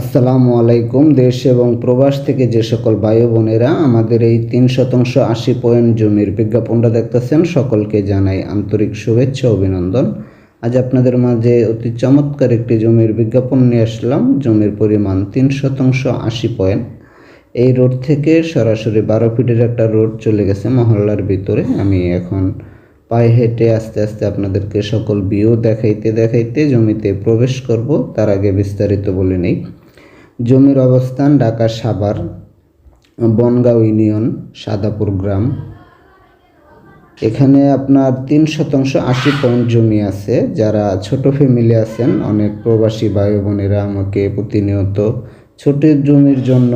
আসসালামু আলাইকুম, দেশ এবং প্রবাস থেকে যে সকল ও বোনেরা আমাদের এই তিন শতাংশ আশি পয়েন্ট জমির বিজ্ঞাপনটা দেখতেছেন, সকলকে জানাই আন্তরিক শুভেচ্ছা, অভিনন্দন। আজ আপনাদের মাঝে অতি চমৎকার একটি জমির বিজ্ঞাপন নিয়ে আসলাম। জমির পরিমাণ তিন শতাংশ আশি পয়েন্ট। এই রোড থেকে সরাসরি বারো ফিটের একটা রোড চলে গেছে মহল্লার ভিতরে। আমি এখন পায়ে হেঁটে আস্তে আস্তে আপনাদেরকে সকল ভিউ দেখাইতে দেখাইতে জমিতে প্রবেশ করব। তার আগে বিস্তারিত বলে নেই। জমির অবস্থান ঢাকা সাভার, বনগাঁও ইউনিয়ন, সাদাপুর গ্রাম। এখানে আপনার তিন শতাংশ আশি পয়েন্ট জমি আছে। যারা ছোট ফ্যামিলি আছেন, অনেক প্রবাসী ভাই বোনেরা আমাকে প্রতিনিয়ত ছোট জমির জন্য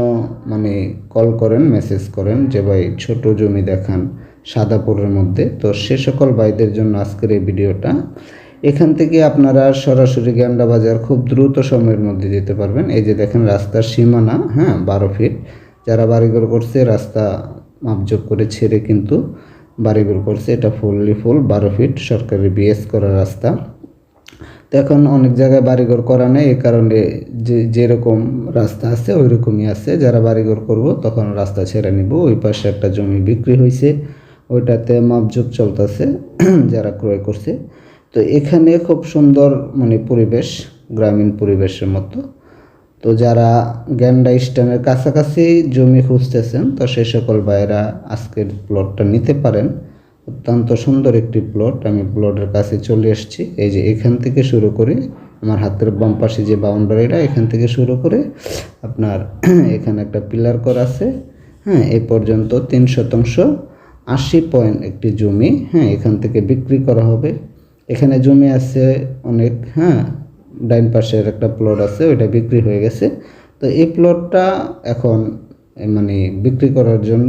মানে কল করেন মেসেজ করেন যে, ভাই, ছোট জমি দেখান সাদাপুরের মধ্যে। তো সে সকল ভাইদের জন্য আজকের এই ভিডিওটা এখান থেকে আপনারা সরাসরি গ্যান্ডা বাজার খুব দ্রুত সময়ের মধ্যে যেতে পারবেন। এই যে দেখেন রাস্তার সীমানা হ্যাঁ বারো ফিট। যারা বাড়িঘর করছে, রাস্তা মাপজোক করে ছেড়ে কিন্তু বাড়িঘর করছে। এটা ফুললি ফুল, বারো ফিট, সরকারি বিএস করা রাস্তা। তো এখন অনেক জায়গায় বাড়িঘর করা নেই এই কারণে যে, যেরকম রাস্তা আছে ওই রকমই আছে। যারা বাড়িঘর করব, তখন রাস্তা ছেড়ে নিব। ওই পাশে একটা জমি বিক্রি হয়েছে ওইটাতে মাপজোক চলতেছে। যারা ক্রয় করছে তো এখানে খুব সুন্দর মানে পরিবেশ, গ্রামীণ পরিবেশের মতো। তো যারা গ্যান্ডা স্ট্যান্ডের কাছাকাছি জমি খুঁজতেছেন, তো সেই সকল ভাইয়েরা আজকের প্লটটা নিতে পারেন। অত্যন্ত সুন্দর একটি প্লট আমি প্লটের কাছে চলে এসেছি। এই যে এখান থেকে শুরু করে আমার হাতের বাম পাশে যে বাউন্ডারিটা, এখান থেকে শুরু করে আপনার এখানে একটা পিলার করা আছে। হ্যাঁ এই পর্যন্ত তিন শতাংশ আশি পয়েন্ট একটি জমি হ্যাঁ এখান থেকে বিক্রি করা হবে। এখানে জমি আছে অনেক হ্যাঁ? ডাইন পাশের একটা প্লট আছে, ওইটা বিক্রি হয়ে গেছে। তো এই প্লটটা এখন মানে বিক্রি করার জন্য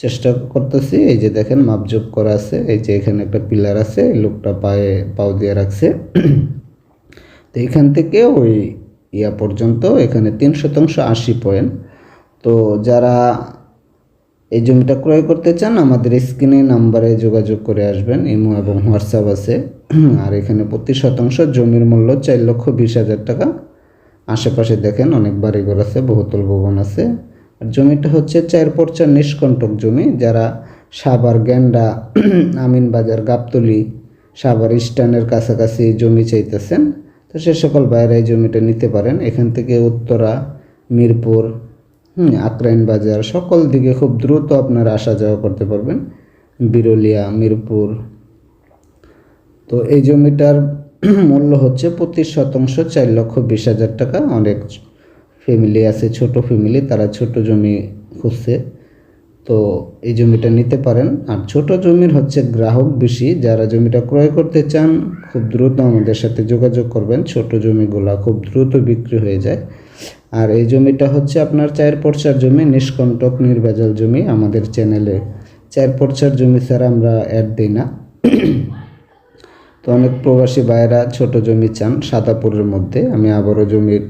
চেষ্টা করতেছি। এই যে দেখেন, মাপজোক করা আছে। এই যে এখানে একটা পিলার আছে লোকটা পায়ে পাও দিয়ে রাখছে। তো এখান থেকে ওই ইয়া পর্যন্ত এখানে তিন শতাংশ আশি পয়েন্ট তো যারা এই জমিটা ক্রয় করতে চান, আমাদের স্ক্রিনে নাম্বারে যোগাযোগ করে আসবেন, ইমো এবং হোয়াটসঅ্যাপ আছে। আর এখানে প্রতি শতাংশ জমির মূল্য চার লক্ষ বিশ হাজার টাকা। আশেপাশে দেখেন অনেক বাড়িঘর আছে, বহুতল ভবন আছে। আর জমিটা হচ্ছে চার পর্চা নিষ্কণ্টক জমি, যারা সাভার, গ্যান্ডা আমিনবাজার গাবতলি, সাভার স্ট্যান্ডের কাছাকাছি জমি চাইতেছেন। তো সে সকল বাইরে জমিটা নিতে পারেন। এখান থেকে উত্তরা, মিরপুর হুম, আক্রাইন বাজার, সকল দিকে খুব দ্রুত আপনারা আসা যাওয়া করতে পারবেন। বিরলিয়া, মিরপুর। তো এই জমিটার মূল্য হচ্ছে প্রতি শতাংশ, চার লক্ষ বিশ হাজার টাকা। অনেক ফ্যামিলি আছে, ছোট ফ্যামিলি তারা ছোট জমি খুঁজছে। তো এই জমিটা নিতে পারেন। আর ছোট জমির হচ্ছে গ্রাহক বেশি, যারা জমিটা ক্রয় করতে চান, খুব দ্রুত আমাদের সাথে যোগাযোগ করবেন। ছোট জমিগুলা খুব দ্রুত বিক্রি হয়ে যায়। আর এই জমিটা হচ্ছে আপনার চায়ের পর্চার জমি, নিষ্কণ্টক নির্ভেজাল জমি আমাদের চ্যানেলে। চায়ের পর্চার জমি স্যার আমরা অ্যাড দিই না। তো অনেক প্রবাসী ভাইয়েরা ছোট জমি চান সাদাপুরের মধ্যে। আমি আবারও জমির